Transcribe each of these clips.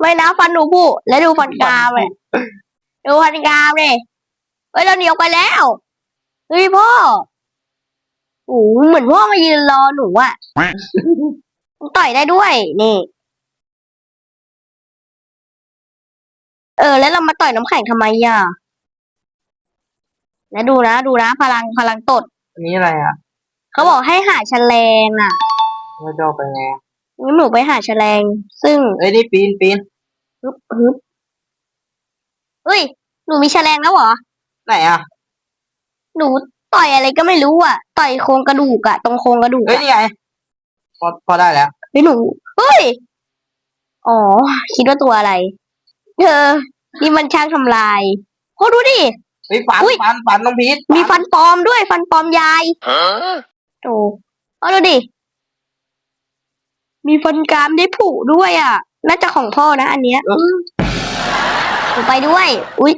ไม่นะฟันหนูบุแล้วดูฟันกรามเลยดูฟันกรามเลยเฮ้ยเราหนีออกไปแล้วเฮ้ยพ่อโอ้โหเหมือนพ่อมายืนรอหนูอะต่อยได้ด้วยนี่เออ แล้วเรามาต่อยน้ำแข็งทำไมอะแล้วดูนะดูนะพลังพลังตด อันนี้อะไรอะ เขาบอกให้หาแฉลงอะเราจะเอาไปไง งั้นหนูไปหาแฉลง ซึ่งเอ้ยนี่ปีนปีนฮึบฮึบเฮ้ย หนูมีแฉลงแล้วเหรอ ไหนอะหนูต่อยอะไรก็ไม่รู้อะ ต่อยโครงกระดูกอะ ตรงโครงกระดูกเฮ้ยอะนี่ไงพอพอได้แล้วเฮ้ยหนูเฮ้ย อ๋อ คิดว่าตัวอะไร เธอ นี่มันช่างทำลายโอ้ดูดิ เฮ้ยฟันอุ๊ย ฟันฟันน้องพีทมีฟันปลอมด้วย ฟันปลอมยายโอ้เอาดูดิ มีฟันกรามได้ผุด้วยอะ น่าจะของพ่อนะ อันเนี้ยเออหนูไปด้วย อุ๊ย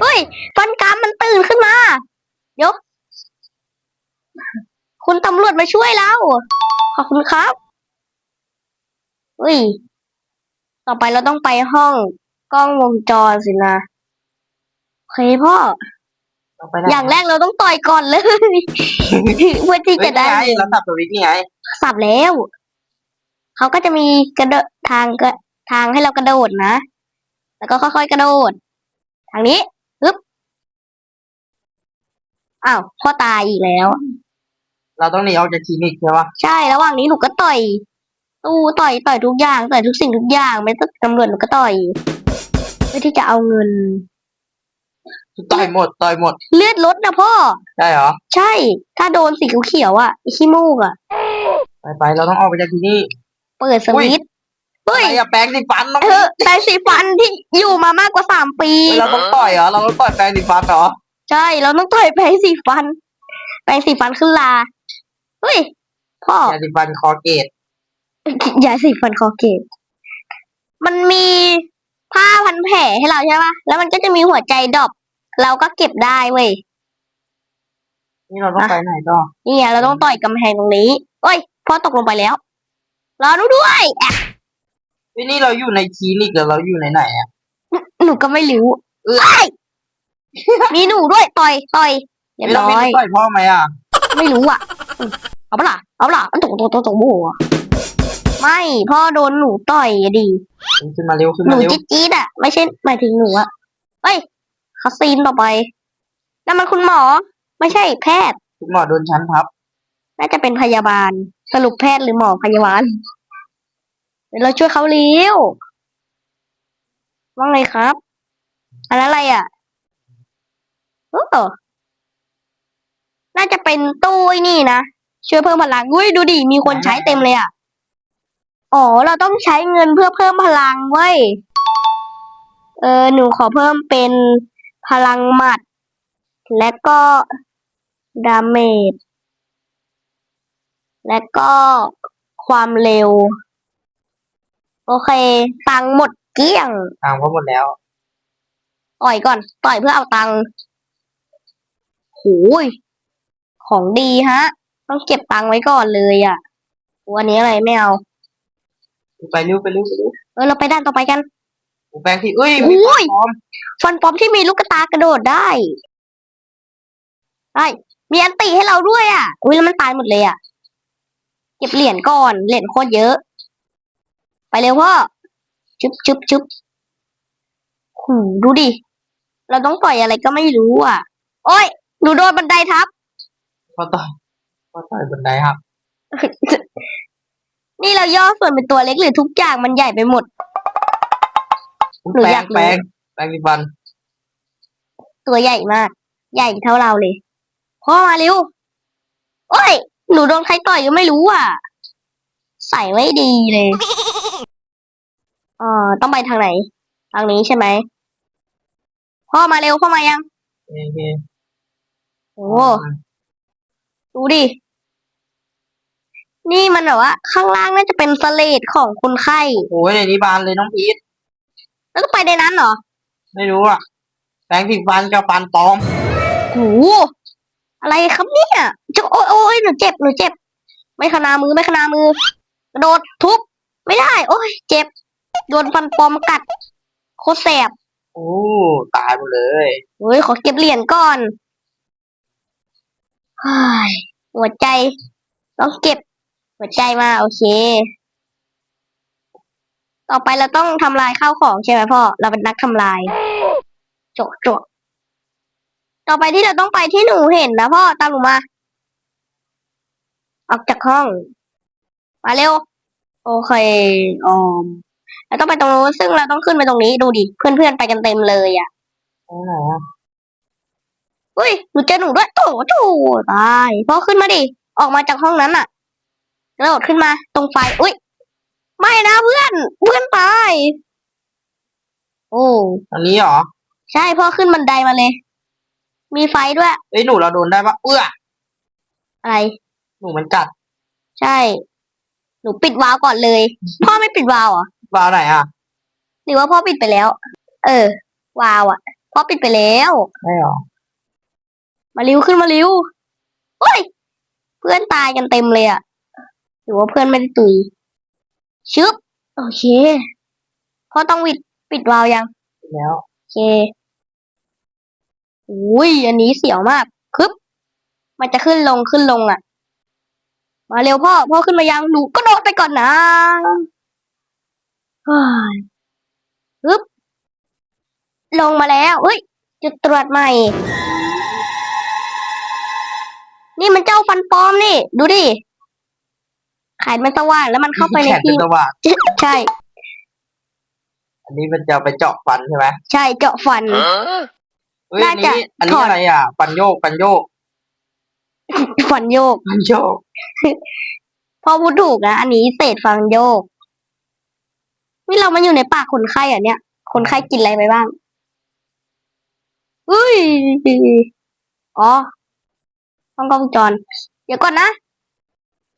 เฮ้ยฟันกรามมันตื่นขึ้นมา เดี๋ยว คุณตำรวจมาช่วยเรา ขอบคุณครับเฮ้ย ต่อไปเราต้องไปห้องกล้องวงจรสินะโอเคพ่อเอาไปได้อย่างแรกเราต้องต่อยก่อนเลย เพื่อที่เฮ้จะยได้นี่ไงเราสับสวิตช์นี่ไง สับแล้ว เขาก็จะมีกระโดดทางกระทางให้เรากระโดดนะ แล้วก็ค่อยๆกระโดด ทางนี้ปึ๊บอ้าวพ่อตายอีกแล้ว เราต้องหนีออกจากคลินิกใช่ปะใช่ระหว่างนี้หนูก็ต่อยตู้ต่อยต่อยทุกอย่างต่อยทุกสิ่งทุกอย่างไม่ต้องตำรวจหนูก็ต่อยเพื่อที่จะเอาเงิน ต่อยหมดต่อยหมด เลือดลดนะพ่อ ได้เหรอ ใช่ ถ้าโดนสีเขียวๆอะไอ้ขี้มูกอะ ไปไปเราต้องออกไปจากที่นี่ เปิดสวิตช์เฮ้อะยไรอะแปรงสีฟันน้องเออแต่สีฟันที่อยู่มามากกว่าสามปีเฮ้ยเราต้องต่อยเหรอเราต้องต่อยแปรงสีฟันเหรอใช่เราต้องต่อยแปรงสีฟัน แปรงสีฟันขึ้นลาเฮ้ยพ่อยาสีฟันคอเกตยาสีฟันคอเกตมันมีผ้าพันแผลให้เราใช่ปะแล้วมันก็จะมีหัวใจดรอปเราก็เก็บได้เว้ยนี่เราต้องไปไหนต่อนี่ไงเราต้องต่อยกำแพงตรงนี้เอ้ย พ่อตกลงไปแล้ว รอหนูด้วยแอะเฮ้ยนี่เราอยู่ในคลินิกหรือเราอยู่ในไหนอะหนูก็ไม่รู้เอ้ยเอ้ยมีหนูด้วยต่อยต่อยเรียบเฮ้ยเราร้มีอยต่อยพ่อไหมอะไม่รู้อะอืมเอาปะล่ะ เอาปะล่ะ มันตกตกตกตกโบอะไม่ พ่อโดนหนูต่อยอะดิขึ้นมาเร็วขึ้นหนูมาเร็วจี๊ดจี๊ดอะ ไม่ใช่หมายถึงหนูอะเฮ้ยคาซีนต่อไปนั่นมันคุณหมอ ไม่ใช่แพทย์ คุณหมอโดนชั้นทับ น่าจะเป็นพยาบาล สรุปแพทย์หรือหมอพยาบาลเราช่วยเขาเลี้ยวว่าไงครับอันนั้นอะไรอะโอ้น่าจะเป็นตู้นี่นะช่วยเพิ่มพลังอุ้ยดูดิมีคนใช้เต็มเลยอะอ๋อเราต้องใช้เงินเพื่อเพิ่มพลังเว้ยเออหนูขอเพิ่มเป็นพลังหมัด และก็ดาเมจ และก็ความเร็ว โอเค ตังค์หมดเกลี้ยงทางก็หมดแล้ว ต่อยก่อน ต่อยเพื่อเอาตังค์โหยของดีฮะ ต้องเก็บตังค์ไว้ก่อนเลยอะ่ะวันนี้อะไรไม่เอา ไปเร็วไปเร็วไปเร็วเออเราไปด้านต่อไปกันแปรงที่เอ้ยโอ้มียฟันปลอมฟันปลอมที่มีลูกตากระโดดได้ไอ้มีอันติให้เราด้วยอะ่ะ อุ้ยแล้วมันตายหมดเลยอะ่ะเก็บเหรียญก่อนเหรียญโคตรเยอะ ไปเร็วพ่อชุบชุบชุบหูดูดิ เราต้องต่อยอะไรก็ไม่รู้อะ โอ้ยหนูโดนบันไดทับพอต่อยพอต่อยบนไดครับ นี่เราย่อส่วนเป็นตัวเล็กหรือทุกอย่างมันใหญ่ไปหมดหนูแปรอยางกรู้แปรงแปรงสีฟัน ตัวใหญ่มาก ใหญ่เท่าเราเลย พ่อมาเร็ว โอ้ย หนูโดนใครต่อยก็ไม่รู้อะ ใส่ไม่ดีเลยเออต้องไปทางไหน ทางนี้ใช่ไหม พ่อมาเร็วพ่อมายัง โอเคโอ้ดูดิ นี่มันแบบว่า ข้างล่างน่าจะเป็นสเลดของคนไข้ โอ้ยในนี้บานเลยน้องพีทแล้วก็ไปในนั้นเหรอ ไม่รู้อะแปรงสีฟันกับฟันปลอม โห อะไรครับเนี่ยจะโอ้ยโอ้ยหนูเจ็บหนูเจ็บ ไม่ขนามือไม่ขนามือกระโดดทุบไม่ได้ โอ้ยเจ็บโดนฟันปลอมกัดโคตรแสบโอ้ตายหมดเลยเฮ้ยขอเก็บเหรียญก่อนเฮ้ยหัวใจ ต้องเก็บ หัวใจมา โอเค ต่อไปเราต้องทำลายข้าวของใช่ไหมพ่อ เราเป็นนักทำลายจกจก ต่อไปที่เราต้องไปที่หนูเห็นนะพ่อตามหนูมา ออกจากห้อง มาเร็ว โอเคออมเราต้องไปตรงนู้นซึ่งเราต้องขึ้นไปตรงนี้ดูดิเพื่อนๆไปกันเต็มเลยอะไปไหนอะเฮ้ยหนูเจอหนูด้วยโถโถตายพ่อขึ้นมาดิออกมาจากห้องนั้นอะกระโดดขึ้นมา ตรงไฟอุ้ยไม่นะเพื่อน เพื่อนตายโอ้อันนี้เหรอ ใช่พ่อขึ้นบันไดมาเลย มีไฟด้วย เอ้ยหนูเราโดนได้ปะเอื้ออะไร หนูมันกัดใช่ หนูปิดวาล์วก่อนเลย พ่อไม่ปิดวาล์วเหรอวาวไหนอะหรือว่าพ่อปิดไปแล้ว เออ วาล์วอะ พ่อปิดไปแล้ว ไม่หรอมาริวขึ้นมาริวเฮ้ย เพื่อนตายกันเต็มเลยอะหรือว่าเพื่อนไม่ได้ตุย ชึบ โอเค พ่อต้องวิดปิดวาล์วยัง แล้ว โอเค อุ้ยอันนี้เสียวมากคึบมันจะขึ้นลงขึ้นลงอะมาเร็วพ่อ พ่อขึ้นมายังหนูก็โดดไปก่อนนะเฮ้ยฮึบลงมาแล้วเฮ้ยจุดตรวจใหม่ นี่มันเจ้าฟันปลอมนี่ ดูดิไขนมันสว่างแล้วมันเข้าไปในแขนเป็ที่นสว่างใช่ อันนี้มันจะไปเจาะฟันใช่ไหมใช่เจาะฟัน เฮ้ยอัน่านจะนี้ อันนี้ถอดอะไรอะฟันโยก ฟันโยกฟันโยกฟันโยก พ่อพูดถูกนะอันนี้เศษฟันโยกนี่เรามาอยู่ในปากคนไข้อะเนี่ย คนไข้กินอะไรไปบ้างอุ้ยอ๋อต้องกล้องวงจร เดี๋ยวก่อนนะ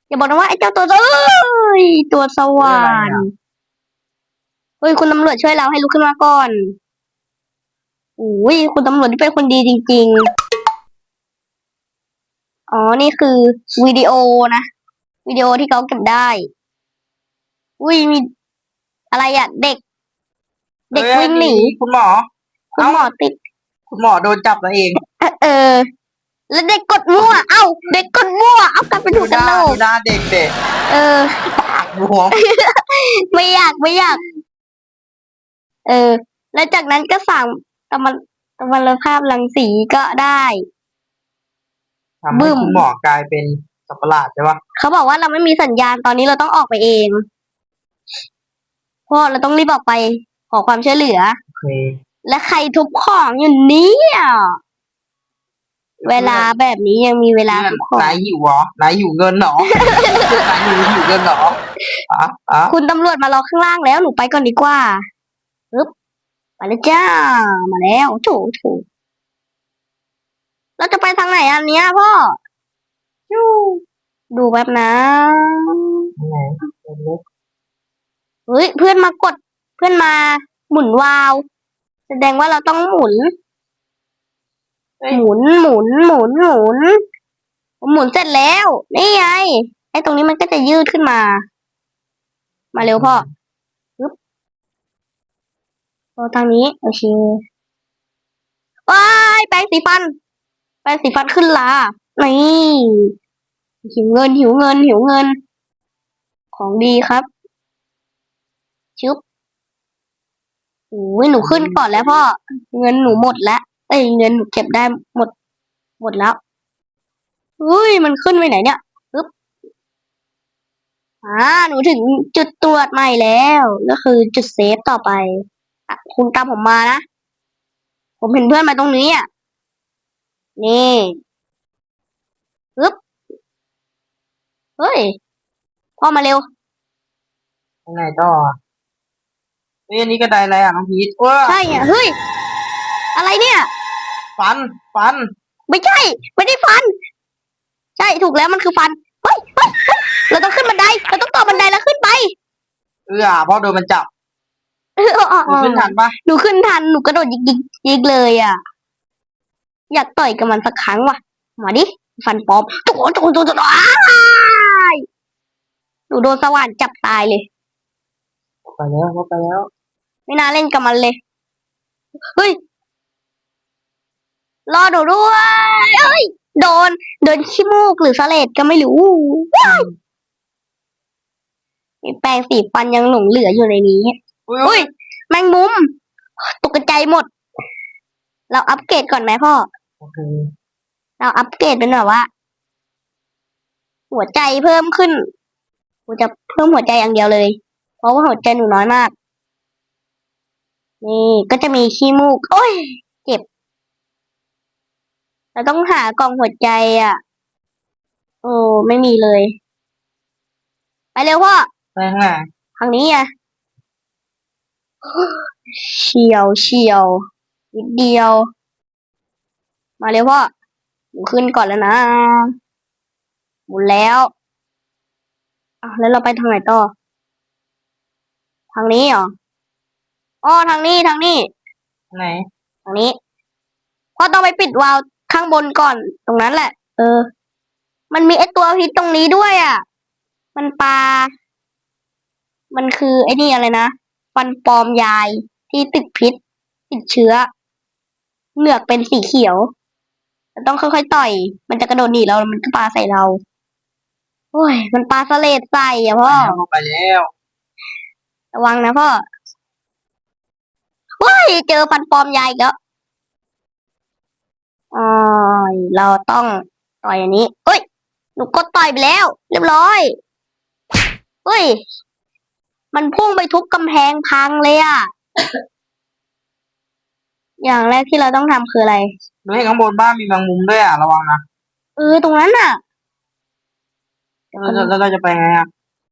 อย่าบอกนะว่าไอ้เจ้าตัวเอ้ยตัวสว่านเฮ้ยคุณตำรวจช่วยเราให้ลุกขึ้นมาก่อน อุ้ยคุณตำรวจที่เป็นคนดีจริง ๆ อ๋อ นี่คือวิดีโอนะ วิดีโอที่เขาเก็บได้ อุ้ยมีอะไรอะเด็ก เด็กอ้ยวิ่งหนีคุณหมอ คุณเอ้าหมอติด คุณหมอโดนจับแล้วเองเออเออ แล้วเด็กกดมั่ว เอ้า เด็กกดมั่ว เอากลับไปดูถูกหกันน้าโลดูกหน้าเด็กเด็กเออปากบวมไม่อยากไม่อยาก เออ แล้วจากนั้นก็สั่ง ตะมันตะวันภาพรังสีก็ได้ ทำบึ้ให้ม คุณหมอกลายเป็นสัตว์ประหลาดใช่ปะเขาบอกว่าเราไม่มีสัญญาณตอนนี้เราต้องออกไปเองเพราะเราต้องรีบออกไปขอความช่วยเหลือ โอเคและใครทุบของอยู่เนี่ยเวลาแบบนี้ยังมีเวลาเพื่อนทุบของ นายหิวเหรอนายหิวเงินเหรอ นายหิวหิวเงินเหรออะอะคุณตำรวจมารอข้างล่างแล้วหนูไปก่อนดีกว่าปึ๊บ มาแล้วจ้า มาแล้วโถโถเราจะไปทางไหนอันเนี้ยพ่อยูดูแป๊บนะไหนเล็กเฮ้ยเพื่อนมากดเพื่อนมาหมุนวาล์วแสดงว่าเราต้องหมุน หมุนหมุนหมุนหมุนหมุนเสร็จแล้ว นี่ไงไอ้ตรงนี้มันก็จะยืดขึ้นมา มาเร็วพ่อปึ๊บ โอ้ทางนี้โอเคว้ายแปรงสีฟัน แปรงสีฟันขึ้นลานี่หิวเงิน หิวเงิน หิวเงิน ของดีครับชึบโอ้ยหนูขึ้นก่อนแล้วพ่อ เงินหนูหมดแล้วเอ้ยเงินหนูเก็บได้หมด หมดแล้วอุ้ยมันขึ้นไปไหนเนี่ยปึ๊บอ่าหนูถึงจุดตรวจใหม่แล้ว ก็คือจุดเซฟต่อไป คุณตามผมมานะ ผมเห็นเพื่อนมาตรงนี้อะ นี่ปึ๊บ เฮ้ย พ่อมาเร็วๆยังไงต่อเฮ้ยอันนี้กระไดอะไรอะน้องพีทว้าใช่อะเฮ้ย อะไรเนี่ย ฟัน ฟัน ไม่ใช่ ไม่ได้ฟัน ใช่ถูกแล้วมันคือฟัน เฮ้ยเฮ้ยเฮ้ยเราต้องขึ้นบันได เราต้องต่อบันไดแล้วขึ้นไป เอื้อเพราะโดนมันจับเอออ๋อ หนูขึ้นทันปะหนูขึ้นทันหนูกระโดดยิกยิกยิกเลยอะ อยากต่อยกับมันสักครั้งว่ะ มาดิ ฟันปลอมโตัวตัวตัวตัวอ้ายหนูโดนสว่านจับตายเลย ไปแล้วเขาไปแล้ว ไม่น่าเล่นกับมันเลย เฮ้ย รอหนูด้วย เอ้ย โดน โดนขี้มูกหรือสเลดก็ไม่รู้มีแปรงสีฟันยังหลงเหลืออยู่ในนี้ อุ้ยอุ้ยแมงมุม ตกใจหมด เราอัปเกรดก่อนไหมพ่อ โอเคเราอัปเกรดเป็นแบบว่า หัวใจเพิ่มขึ้นกูจะเพิ่มหัวใจอย่างเดียวเลย เพราะว่าหัวใจหนูน้อยมาก นี่ก็จะมีขี้มูก โอ้ย เจ็บ เราต้องหากล่องหัวใจอะ โอ้ไม่มีเลย ไปเร็วพ่อไปข้างหน้าทางนี้อะ เฉียวเฉียวนิดเดียว มาเร็วพ่อหนูขึ้นก่อนแล้วนะ หมุนแล้วอ้าวแล้วเราไปทางไหนต่อ ทางนี้เหรออ๋อทางนี้ทางนี้ข้างไหน ทางนี้พ่อต้องไปปิดวาล์วข้างบนก่อนตรงนั้นแหละ เออ มันมีไอตัวพิษตรงนี้ด้วยอะ มันปลา มันคือไอ้นี่อะไรนะ ฟันปลอมยายที่ติดพิษ ติดเชื้อ เหงือกเป็นสีเขียวเราต้องค่อยๆต่อย มันจะกระโดดหนีเรา มันก็ปาใส่เรา โอ้ย มันปาสเลดใส่อะพ่อแล้วเขาไปแล้ว ระวังนะพ่อว้ย เจอฟันปลอมยายอีกแล้วอ๋อเราต้องต่อยอันนี้เอ้ย หนูกดต่อยไปแล้ว เรียบร้อยเฮ้ย มันพุ่งไปทุบกำแพงพังเลยอะอย่างแรกที่เราต้องทำคืออะไรดูให้ข้างบนบ้านมีแมงมุมด้วยอะ ระวังนะ เออ ตรงนั้นน่ะแล้วแล้วแล้วเราจะไปไงอะ